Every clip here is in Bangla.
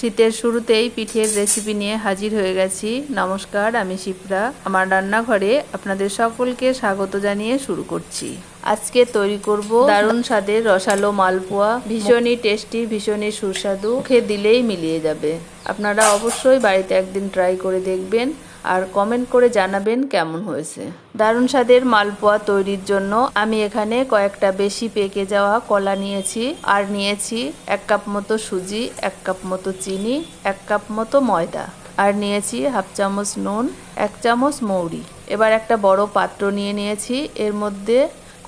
শীতের শুরুতেই পিঠের রেসিপি নিয়ে হাজির হয়ে গেছি। নমস্কার, আমি শিপ্রা। আমার রান্নাঘরে আপনাদের সকলকে স্বাগত জানিয়ে শুরু করছি। আজকে তৈরি করব দারুণ স্বাদের রসালো মালপোয়া। ভীষণই টেস্টি ভীষণই সুস্বাদু। খেয়ে দিলেই মিলিয়ে যাবে। আপনারা অবশ্যই বাড়িতে একদিন ট্রাই করে দেখবেন। আর কমেন্ট করে জানাবেন কেমন হয়েছে। দারুণ স্বাদের মালপোয়া তৈরির জন্য আমি এখানে কয়েকটা বেশি পেকে যাওয়া কলা নিয়েছি, আর নিয়েছি এক কাপ মতো সুজি, এক কাপ মতো চিনি, এক কাপ মতো ময়দা, আর নিয়েছি হাফ চামচ নুন, এক চামচ মৌরি। এবার একটা বড় পাত্র নিয়ে নিয়েছি, এর মধ্যে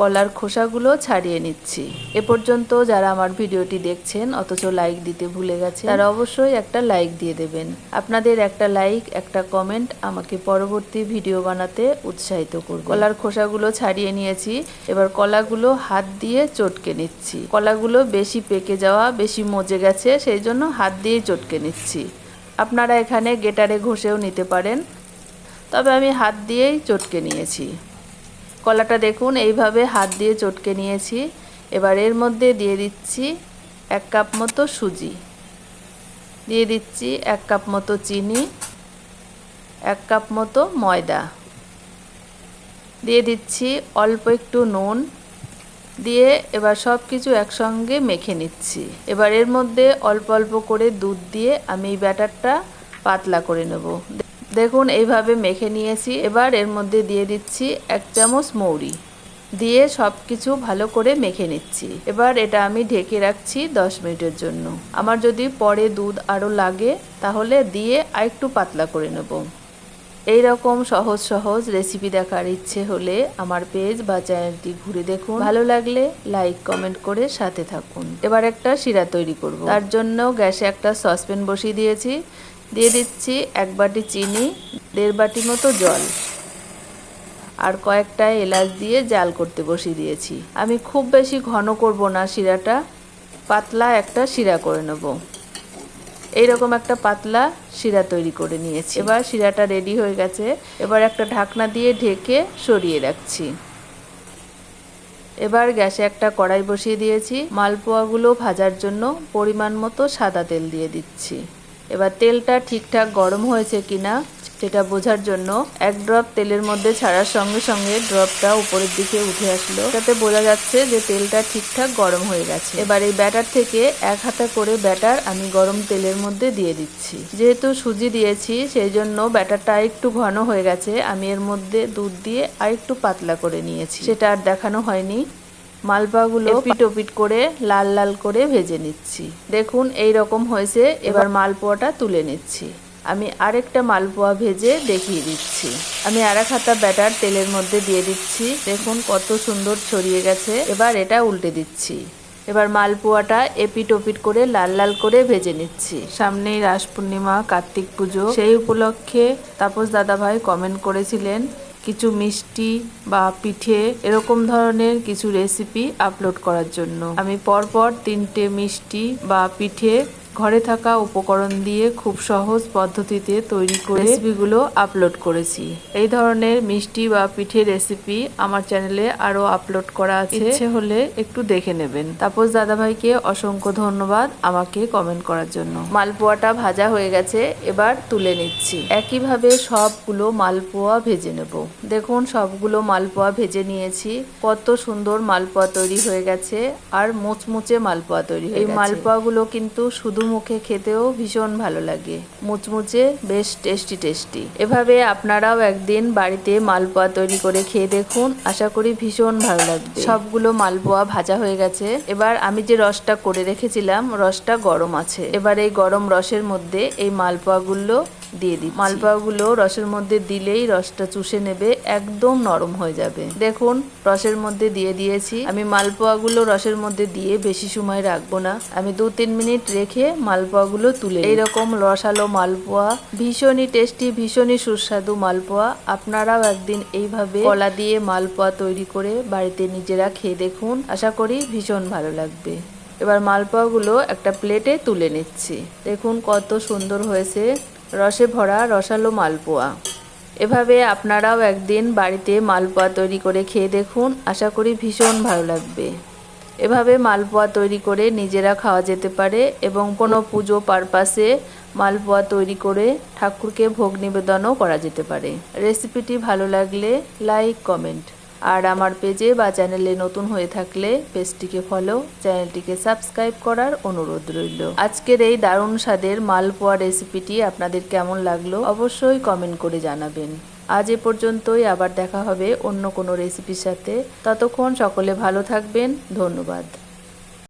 কলার খোসাগুলো ছাড়িয়ে নিচ্ছি। এ পর্যন্ত যারা আমার ভিডিওটি দেখছেন, অথচ লাইক দিতে ভুলে গেছে তারা অবশ্যই একটা লাইক দিয়ে দেবেন। আপনাদের একটা লাইক একটা কমেন্ট আমাকে পরবর্তী ভিডিও বানাতে উৎসাহিত করবে। কলার খোসাগুলো ছাড়িয়ে নিয়েছি, এবার কলাগুলো হাত দিয়ে চটকে নিচ্ছি। কলাগুলো বেশি পেকে যাওয়া, বেশি মজে গেছে, সেই জন্য হাত দিয়েই চটকে নিচ্ছি। আপনারা এখানে গেটারে ঘষেও নিতে পারেন, তবে আমি হাত দিয়েই চটকে নিয়েছি। কলাটা দেখুন, এইভাবে হাত দিয়ে চটকে নিয়েছি। এবার এর মধ্যে দিয়ে দিচ্ছি এক কাপ মতো সুজি। দিয়ে দিচ্ছি এক কাপ মতো চিনি, এক কাপ মতো ময়দা। দিয়ে দিচ্ছি অল্প একটু নুন। দিয়ে এবার সব কিছু একসঙ্গে মেখে নিচ্ছি। এবার এর মধ্যে অল্প অল্প করে দুধ দিয়ে আমি এই ব্যাটারটা পাতলা করে নেব। দেখুন, এইভাবে মেখে নিয়েছি। এবার এর মধ্যে দিয়ে দিচ্ছি এক চামচ মৌরি। দিয়ে সব কিছু ভালো করে মেখে নিচ্ছি। এবার এটা আমি ঢেকে রাখছি দশ মিনিটের জন্য। আমার যদি পরে দুধ আরও লাগে, তাহলে দিয়ে আরেকটু পাতলা করে নেব। এই রকম সহজ সহজ রেসিপি দেখার ইচ্ছে হলে আমার পেজ বা চ্যানেলটি ঘুরে দেখুন। ভালো লাগলে লাইক কমেন্ট করে সাথে থাকুন। এবার একটা শিরা তৈরি করব। তার জন্য গ্যাসে একটা সসপ্যান বসিয়ে দিয়েছি। দিয়ে দিচ্ছি এক বাটি চিনি, দেড় বাটি মতো জল আর কয়েকটা এলাচ দিয়ে জাল করতে বসিয়ে দিয়েছি। আমি খুব বেশি ঘন করব না শিরাটা, পাতলা একটা শিরা করে নেব। এইরকম একটা পাতলা শিরা তৈরি করে নিয়েছি। এবার শিরাটা রেডি হয়ে গেছে। এবার একটা ঢাকনা দিয়ে ঢেকে সরিয়ে রাখছি। এবার গ্যাসে একটা কড়াই বসিয়ে দিয়েছি। মালপোয়াগুলো ভাজার জন্য পরিমাণ মতো সাদা তেল দিয়ে দিচ্ছি। এবার তেলটা ঠিকঠাক গরম হয়েছে কিনা সেটা বোঝার জন্য এক ড্রপ তেলের মধ্যে ছাড়ার সঙ্গে সঙ্গে ড্রপটা উপরের দিকে উঠে আসলো। তাতে বোঝা যাচ্ছে যে তেলটা ঠিকঠাক গরম হয়ে গেছে। এবার এই ব্যাটার থেকে এক হাতা করে ব্যাটার আমি গরম তেলের মধ্যে দিয়ে দিচ্ছি। যেহেতু সুজি দিয়েছি, সেই জন্য ব্যাটারটা একটু ঘন হয়ে গেছে। আমি এর মধ্যে দুধ দিয়ে আর একটু পাতলা করে নিয়েছি। সেটা আর দেখানো হয়নি। মালপোয়াগুলো পিটোপিট করে লাল লাল করে ভেজে নিচ্ছি। দেখুন এই রকম হয়েছে। এবার মালপোয়াটা তুলে নিচ্ছি। আমি আরেকটা মালপোয়া ভেজে দেখিয়ে দিচ্ছি। আমি আর এক হাতা ব্যাটার তেলের মধ্যে দিয়ে দিচ্ছি। দেখুন কত সুন্দর ছড়িয়ে গেছে। এবার এটা উল্টে দিচ্ছি। এবার মালপোয়াটা এপিট ওপিট করে লাল লাল করে ভেজে নিচ্ছি। সামনেই রাস পূর্ণিমা কার্তিক পুজো। সেই উপলক্ষে তাপস দাদাভাই কমেন্ট করেছিলেন কিছু মিষ্টি বা পিঠে এরকম ধরনের কিছু রেসিপি আপলোড করার জন্য। আমি পরপর তিনটে মিষ্টি বা পিঠে ঘরে থাকা উপকরণ দিয়ে খুব সহজ পদ্ধতিতে তৈরি করে রেসিপিগুলো আপলোড করেছি। এই ধরনের মিষ্টি বা পিঠে রেসিপি আমার চ্যানেলে আরও আপলোড করা আছে। ইচ্ছে হলে একটু দেখে নেবেন। তাপস দাদাভাইকে অসংখ্য ধন্যবাদ আমাকে কমেন্ট করার জন্য। মালপোয়াটা ভাজা হয়ে গেছে এবার তুলে নিচ্ছি। একইভাবে সবগুলো মালপোয়া ভেজে নেব। দেখুন সবগুলো মালপোয়া ভেজে নিয়েছি। কত সুন্দর মালপোয়া তৈরি হয়ে গেছে আর মুচমুচে মালপোয়া তৈরি হয়ে এই মালপোয়াগুলো কিন্তু শুধু মুখে খেতেও ভীষণ ভালো লাগে। মুচমুচে বেশ টেস্টি টেস্টি এভাবে আপনারাও একদিন বাড়িতে মালপোয়া তৈরি করে খেয়ে দেখুন। আশা করি ভীষণ ভালো লাগবে। সবগুলো মালপোয়া ভাজা হয়ে গেছে। এবার আমি যে রসটা করে রেখেছিলাম, রসটা গরম আছে। এবার এই গরম রসের মধ্যে এই মালপোয়াগুলো দিয়ে দিই মালপোয়াগুলো রসের মধ্যে দিলেই রসটা চুষে নেবে, একদম নরম হয়ে যাবে। দেখুন, রসের মধ্যে দিয়ে দিয়েছি। আমি মালপোয়াগুলো রসের মধ্যে দিয়ে বেশি সময় রাখব না। আমি দু তিন মিনিট রেখে মালপোয়াগুলো তুলে এইরকম রসালো মালপোয়া, ভীষণই টেস্টি, ভীষণই সুস্বাদু মালপোয়া। আপনারাও একদিন এইভাবে কলা দিয়ে মালপোয়া তৈরি করে বাড়িতে নিজেরা খেয়ে দেখুন। আশা করি ভীষণ ভালো লাগবে। এবার মালপোয়াগুলো একটা প্লেটে তুলে নিচ্ছি। দেখুন কত সুন্দর হয়েছে। রসে ভরা রসালো মালপোয়া। এভাবে আপনারাও একদিন বাড়িতে মালপোয়া তৈরি করে খেয়ে দেখুন, আশা করি ভীষণ ভালো লাগবে। এভাবে মালপোয়া তৈরি করে নিজেরা খাওয়া যেতে পারে এবং কোনো পুজো পারপাসে মালপোয়া তৈরি করে ঠাকুরকে ভোগ নিবেদনও করা যেতে পারে। রেসিপিটি ভালো লাগলে লাইক, কমেন্ট। আর আমার পেজে বা চ্যানেলে নতুন হয়ে থাকলে পেজটিকে ফলো চ্যানেলটিকে সাবস্ক্রাইব করার অনুরোধ রইল। আজকের এই দারুণ স্বাদের মালপোয়া রেসিপিটি আপনাদের কেমন লাগল অবশ্যই কমেন্ট করে জানাবেন। আজ এ পর্যন্তই, আবার দেখা হবে অন্য কোনো রেসিপির সাথে। ততক্ষণ সকলে ভালো থাকবেন, ধন্যবাদ।